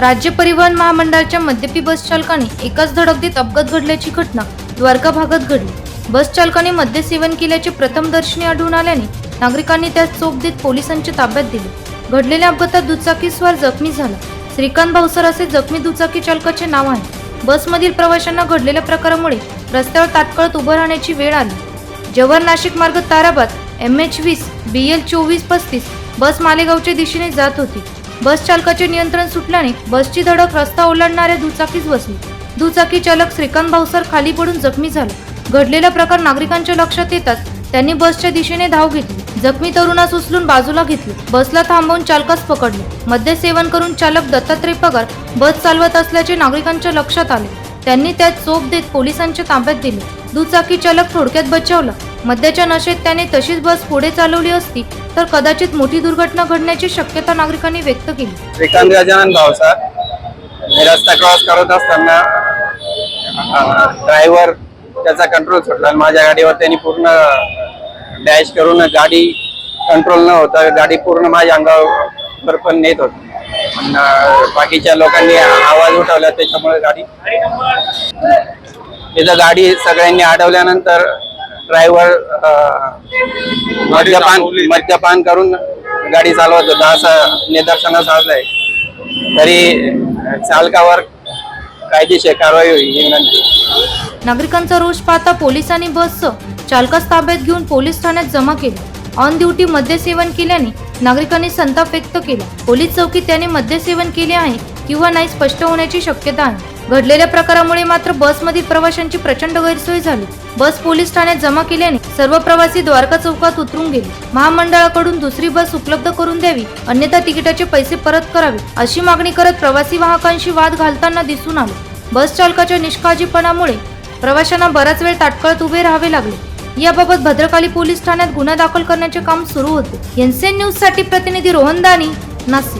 राज्य परिवहन महामंडळाच्या मद्यपी बस चालकाने एकाच धडक अपघात घडल्याची घटना द्वारका भागात घडली. बस चालकाने मद्य सेवन केल्याचे प्रथमदर्शनी आढळून आल्याने नागरिकांनी त्यास चोप देत पोलिसांच्या ताब्यात दिले. घडलेल्या अपघातात दुचाकीस्वार जखमी झाला. श्रीकांत भावसर असे जखमी दुचाकी चालकाचे नाव आहे. बसमधील प्रवाशांना घडलेल्या प्रकारामुळे रस्त्यावर तात्काळ उभं राहण्याची वेळ आली. जव्हार नाशिक मार्ग ताराबाद एम एच वीस बी एल चोवीस पस्तीस बस मालेगावच्या दिशेने जात होती. बस चालकाचे नियंत्रण सुटल्याने बसची धडक रस्ता ओलांडणाऱ्या दुचाकीस बसली. दुचाकी चालक श्रीकांत भाऊसर खाली पडून जखमी झाला. घडलेला प्रकार नागरिकांच्या लक्षात येताच त्यांनी बसच्या दिशेने धाव घेतली. जखमी तरुणास उचलून बाजूला घेतली. बसला थांबवून चालकास पकडले. मद्य सेवन करून चालक दत्तात्रय पगार बस चालवत असल्याचे नागरिकांच्या लक्षात आले. त्यांनी त्यात चोप देत पोलिसांच्या ताब्यात दिली. दुचाकी चालक थोडक्यात बचावला. मद्याच्या नशेत त्याने तशीच बस पुढे चालवली असती तर कदाचित मोठी दुर्घटना घडण्याची शक्यता नागरिकांनी व्यक्त केली. श्रीकांत गजानन भावसार मी रस्ता क्रॉस करत असताना ड्रायव्हर त्याचा कंट्रोल सुटला आणि माझ्या गाडीवर त्यांनी पूर्ण डॅश करून गाडी कंट्रोल न होता गाडी पूर्ण माझ्या अंगावर पण नेत होती. बाकीच्या लोकांनी आवाज उठवला त्याच्यामुळे गाडी तिथं गाडी सगळ्यांनी अडवल्यानंतर ड्रायव्हर मद्यपान मद्यपान करून गाडी चालवत होता. असं निदर्शनास आलंय. तरी चालकावर कायदेशीर कारवाई होईल ही विनंती. नागरिकांचा रोष पाहता पोलिसांनी बसचं चालकास ताब्यात घेऊन पोलीस ठाण्यात जमा केली. ऑन ड्युटी मद्यसेवन केल्याने नागरिकांनी संताप व्यक्त केला. पोलीस चौकीत त्याने मद्यसेवन केले आहे किंवा नाही स्पष्ट होण्याची शक्यता आहे. घडलेल्या प्रकारामुळे मात्र बसमधील प्रवाशांची प्रचंड गैरसोय झाली. बस पोलीस ठाण्यात जमा केल्याने सर्व प्रवासी द्वारका चौकात उतरून गेले. महामंडळाकडून दुसरी बस उपलब्ध करून द्यावी अन्यथा तिकिटाचे पैसे परत करावे अशी मागणी करत प्रवासी वाहकांशी वाद घालताना दिसून आले. बस चालकाच्या निष्काळजीपणामुळे प्रवाशांना बराच वेळ ताटकळत उभे राहावे लागले. याबाबत भद्रकाली पोलीस ठाण्यात गुन्हा दाखल करण्याचे काम सुरू होते. एनसीएन न्यूजसाठी प्रतिनिधी रोहन दानी नाशिक.